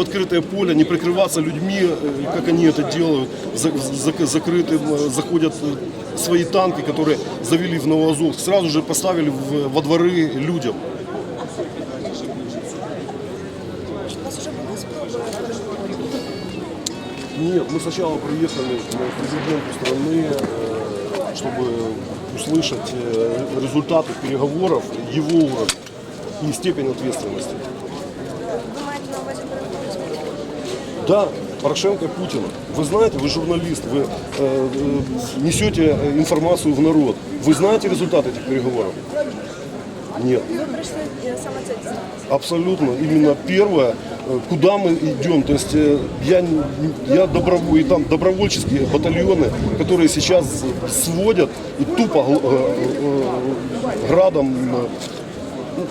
открытое поле, не прикрываться людьми, э, как они это делают, за- за- закрытым, э, заходят э, свои танки, которые завели в Новоазовск, сразу же поставили в- во дворы людям. Нет, мы сначала приехали к президенту страны, э, чтобы услышать э, результаты переговоров, его уровень и степень ответственности. Да, Порошенко Путина. Вы знаете, вы журналист, вы э, э, несете информацию в народ. Вы знаете результаты этих переговоров? Нет. Дізнатися. Абсолютно. Именно первое, э, куда мы идем. То есть э, я, я доброволь, и там добровольческие батальоны, которые сейчас сводят и тупо э, э, градом ну,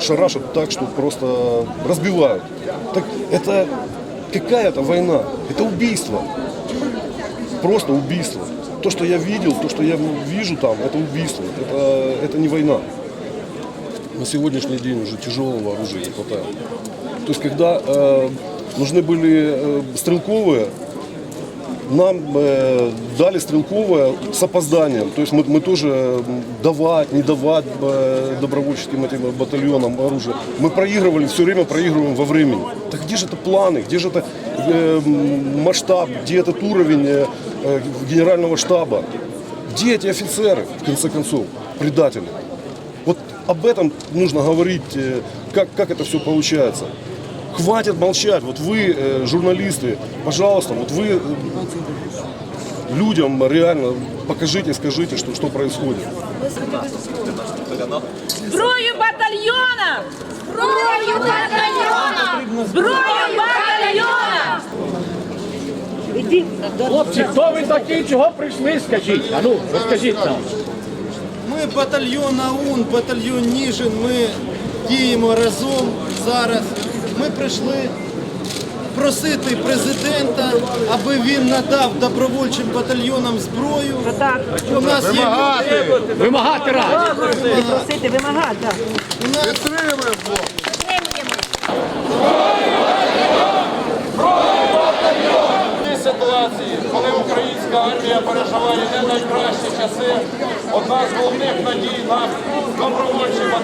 шарашат так, что просто разбивают. Так это какая это война? Это убийство. Просто убийство. То, что я видел, то, что я вижу там, это убийство. Это, это не война на сегодняшний день уже тяжелого оружия не хватает. То есть, когда э, нужны были э, стрелковые, нам э, дали стрелковое с опозданием. То есть мы, мы тоже м, давать, не давать э, добровольческим этим батальонам оружие. Мы проигрывали, все время проигрываем во времени. Так где же это планы, где же это э, м, масштаб, где этот уровень э, э, генерального штаба? Где эти офицеры, в конце концов, предатели? Вот об этом нужно говорить, э, как, как это все получается. Хватит молчать. Вот вы, э, журналисты, пожалуйста, вот вы э, людям реально покажите, скажите, что, что происходит. Зброю батальйона! Зброю батальйона! Зброю батальйона! Хлопці, хто ви такі, чого прийшли, скажіть? А ну, розкажіть нам. Ми батальйон АУН, батальйон Ніжин, ми діємо разом зараз. Ми прийшли просити президента, аби він надав добровольчим батальйонам зброю. У нас є люди, Вимагати раді. Просити, вимагати. у нас цій ситуації, коли українська армія переживає не найкращі часи, одна з головних надій на добровольчий батальйон.